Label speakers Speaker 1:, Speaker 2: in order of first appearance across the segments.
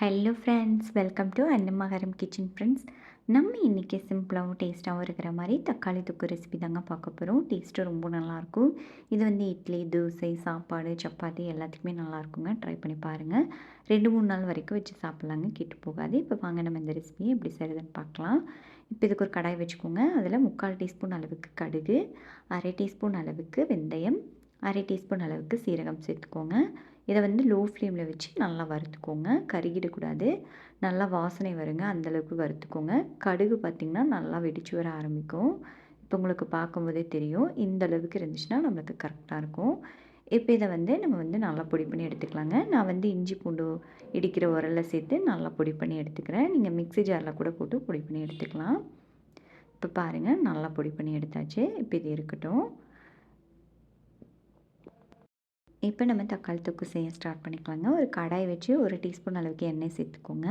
Speaker 1: Hello friends welcome to Annamakaram kitchen friends நம்ம இன்றைக்கி சிம்பிளாகவும் டேஸ்ட்டாகவும் இருக்கிற மாதிரி தக்காளி தொக்கு ரெசிபி தாங்க பார்க்க போகிறோம் டேஸ்ட்டு ரொம்ப நல்லாயிருக்கும். இது வந்து இட்லி தோசை சாப்பாடு சப்பாத்தி எல்லாத்துக்குமே நல்லாயிருக்குங்க. ட்ரை பண்ணி பாருங்கள் ரெண்டு மூணு நாள் வரைக்கும் வச்சு சாப்பிட்லாங்க. கெட்டு போகாது. இப்போ வாங்க நம்ம இந்த ரெசிபியை எப்படி செய்கிறதுன்னு பார்க்கலாம். இப்போ இதுக்கு ஒரு கடாய் வச்சுக்கோங்க. அதில் முக்கால் டீஸ்பூன் அளவுக்கு கடுகு அரை டீஸ்பூன் அளவுக்கு வெந்தயம் அரை டீஸ்பூன் அளவுக்கு சீரகம் சேர்த்துக்கோங்க. இதை வந்து லோ ஃப்ளேமில் வச்சு நல்லா வறுத்துக்கோங்க. கருகிடக்கூடாது. நல்லா வாசனை வருங்க. அந்தளவுக்கு வறுத்துக்கோங்க. கடுகு பார்த்திங்கன்னா நல்லா வெடிச்சு வர ஆரம்பிக்கும். இப்போ உங்களுக்கு பார்க்கும்போதே தெரியும். இந்த அளவுக்கு இருந்துச்சுன்னா நம்மளுக்கு கரெக்டாக இருக்கும். இப்போ இதை வந்து நம்ம வந்து நல்லா பொடி பண்ணி எடுத்துக்கலாங்க. நான் வந்து இஞ்சி பூண்டு இடிக்கிற உரலில் சேர்த்து நல்லா பொடி பண்ணி எடுத்துக்கிறேன். நீங்கள் மிக்ஸி ஜாரில் கூட போட்டு பொடி பண்ணி எடுத்துக்கலாம். இப்போ பாருங்கள் நல்லா பொடி பண்ணி எடுத்தாச்சு. இப்போ இது இருக்கட்டும். இப்போ நம்ம தக்காளி தொக்கு செய்ய ஸ்டார்ட் பண்ணிக்கலாங்க. ஒரு கடாய் வச்சு ஒரு டீஸ்பூன் அளவுக்கு எண்ணெய் சேர்த்துக்கோங்க.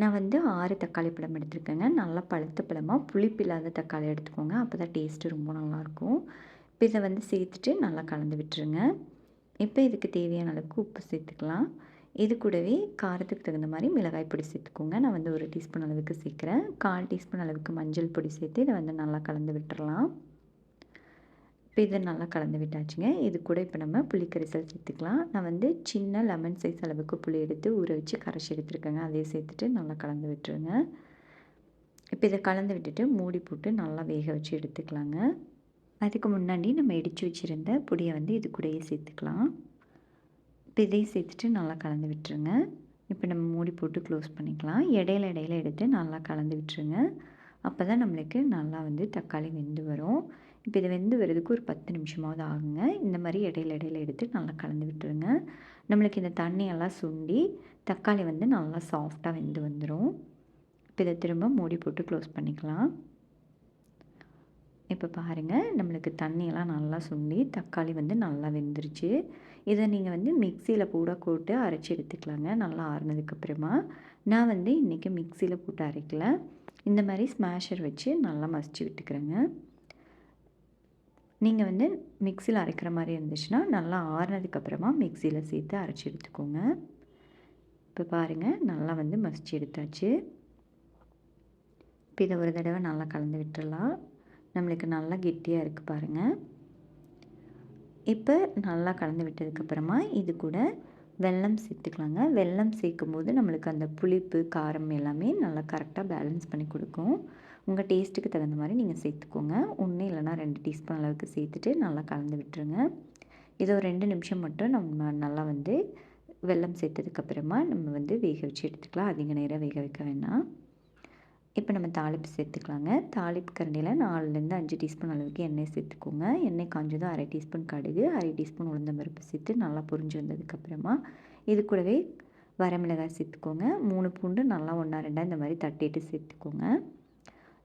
Speaker 1: நான் வந்து ஆறு தக்காளி பழம் எடுத்துருக்கேங்க. நல்லா பழுத்த பழமாக புளிப்பு இல்லாத தக்காளி எடுத்துக்கோங்க. அப்போ தான் டேஸ்ட்டு ரொம்ப நல்லாயிருக்கும். இப்போ இதை வந்து சேர்த்துட்டு நல்லா கலந்து விட்டுருங்க. இப்போ இதுக்கு தேவையான அளவுக்கு உப்பு சேர்த்துக்கலாம். இது கூடவே காரத்துக்கு தகுந்த மாதிரி மிளகாய் பொடி சேர்த்துக்கோங்க. நான் வந்து ஒரு டீஸ்பூன் அளவுக்கு சேர்க்குறேன். கால் டீஸ்பூன் அளவுக்கு மஞ்சள் பொடி சேர்த்து இதை வந்து நல்லா கலந்து விட்டுறலாம். இப்போ இதை நல்லா கலந்து விட்டாச்சுங்க. இது கூட இப்போ நம்ம புளிக்கரைசல் சேர்த்துக்கலாம். நான் வந்து சின்ன லெமன் சைஸ் அளவுக்கு புளி எடுத்து ஊற வச்சு கரைச்சி எடுத்துருக்கேங்க. அதே சேர்த்துட்டு நல்லா கலந்து விட்டுருங்க. இப்போ இதை கலந்து விட்டுட்டு மூடி போட்டு நல்லா வேக வச்சு எடுத்துக்கலாங்க. அதுக்கு முன்னாடி நம்ம இடித்து வச்சுருந்த பொடியை வந்து இது கூடயே சேர்த்துக்கலாம். இப்போ இதையும் சேர்த்துட்டு நல்லா கலந்து விட்டுருங்க. இப்போ நம்ம மூடி போட்டு க்ளோஸ் பண்ணிக்கலாம். இடையில இடையில எடுத்து நல்லா கலந்து விட்டுருங்க. அப்போ தான் நம்மளுக்கு நல்லா வந்து தக்காளி வெந்து வரும். இப்போ இதை வெந்து வரதுக்கு ஒரு பத்து நிமிஷமாவது ஆகுங்க. இந்த மாதிரி இடையில இடையில எடுத்து நல்லா கலந்து விட்டுருங்க. நம்மளுக்கு இந்த தண்ணியெல்லாம் சுண்டி தக்காளி வந்து நல்லா சாஃப்டாக வெந்து வந்துடும் இப்போ இதை திரும்ப மூடி போட்டு க்ளோஸ் பண்ணிக்கலாம். இப்போ பாருங்கள் நம்மளுக்கு தண்ணியெல்லாம் நல்லா சுண்டி தக்காளி வந்து நல்லா வெந்துருச்சு. இதை நீங்கள் வந்து மிக்சியில் கூட போட்டு அரைச்சி எடுத்துக்கலாங்க. நல்லா ஆறுனதுக்கப்புறமா நான் வந்து இன்றைக்கி மிக்சியில் போட்டு அரைக்கல. இந்த மாதிரி ஸ்மாஷர் வச்சு நல்லா மசிச்சு விட்டுக்கிறேங்க. நீங்கள் வந்து மிக்சியில் அரைக்கிற மாதிரி இருந்துச்சுன்னா நல்லா ஆறுனதுக்கப்புறமா மிக்சியில் சேர்த்து அரைச்சி எடுத்துக்கோங்க. இப்போ பாருங்கள் நல்லா வந்து மசிச்சு எடுத்தாச்சு. இப்போ இதை ஒரு தடவை நல்லா கலந்து விட்டுடலாம் நம்மளுக்கு நல்லா கெட்டியாக இருக்குது பாருங்கள் இப்போ நல்லா கலந்து விட்டதுக்கப்புறமா இது கூட வெல்லம் சேர்த்துக்கலாங்க. வெல்லம் சேர்க்கும் போது நம்மளுக்கு அந்த புளிப்பு காரம் எல்லாமே நல்லா கரெக்டாக பேலன்ஸ் பண்ணி கொடுக்கும். உங்கள் டேஸ்ட்டுக்கு தகுந்த மாதிரி நீங்கள் சேர்த்துக்கோங்க. ஒன்று இல்லைனா ரெண்டு டீஸ்பூன் அளவுக்கு சேர்த்துட்டு நல்லா கலந்து விட்டுருங்க. இதை ஒரு ரெண்டு நிமிஷம் மட்டும் நம்ம நல்லா வந்து வெல்லம் சேர்த்ததுக்கப்புறமா நம்ம வந்து வேக வச்சு எடுத்துக்கலாம். அதிக நேரம் வேக வைக்க வேணாம். இப்போ நம்ம தாளிப்பு சேர்த்துக்கலாங்க. தாளிப்பு கரண்டியில் நாலுலேருந்து அஞ்சு டீஸ்பூன் அளவுக்கு எண்ணெய் சேர்த்துக்கோங்க. எண்ணெய் காஞ்சதும் அரை டீஸ்பூன் கடுகு அரை டீஸ்பூன் உளுந்தம்பருப்பு சேர்த்து நல்லா புரிஞ்சு வந்ததுக்கப்புறமா இது கூடவே வரமிளகாய் சேர்த்துக்கோங்க. மூணு பூண்டு நல்லா ஒன்றா ரெண்டாக இந்த மாதிரி தட்டிட்டு சேர்த்துக்கோங்க.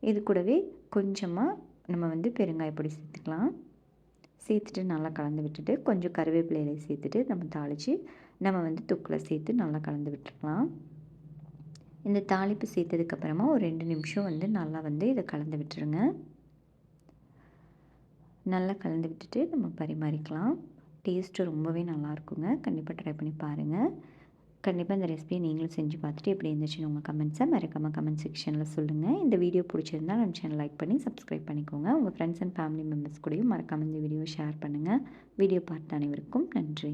Speaker 1: இது கூடவே கொஞ்சமாக நம்ம வந்து பெருங்காயப்பொடி சேர்த்துக்கலாம். சேர்த்துட்டு நல்லா கலந்து விட்டுட்டு கொஞ்சம் கருவேப்பிலையில சேர்த்துட்டு நம்ம தாளித்து நம்ம வந்து தொக்கில் சேர்த்து நல்லா கலந்து விட்டுருக்கலாம் இந்த தாளிப்பு சேர்த்ததுக்கப்புறமா ஒரு ரெண்டு நிமிஷம் வந்து நல்லா வந்து இதை கலந்து விட்டுருங்க. நல்லா கலந்து விட்டுட்டு நம்ம பரிமாறிக்கலாம். டேஸ்ட்டு ரொம்பவே நல்லா இருக்குங்க. கண்டிப்பாக ட்ரை பண்ணி பாருங்கள் கண்டிப்பாக இந்த ரெசிபியை நீங்களும் செஞ்சு பார்த்துட்டு எப்படி இருந்துச்சுன்னு உங்கள் கமெண்ட்ஸை மறக்காமல் கமெண்ட் செக்ஷனில் சொல்லுங்கள் இந்த வீடியோ பிடிச்சிருந்தால் நம்ம சேனல் லைக் பண்ணி சப்ஸ்கிரைப் பண்ணிக்கோங்க. உங்கள் ஃப்ரெண்ட்ஸ் அண்ட் ஃபேமிலி மெம்பர்ஸ் கூடயும் மறக்காமல் இந்த வீடியோ ஷேர் பண்ணுங்கள் வீடியோ பார்த்த அனைவருக்கும் நன்றி.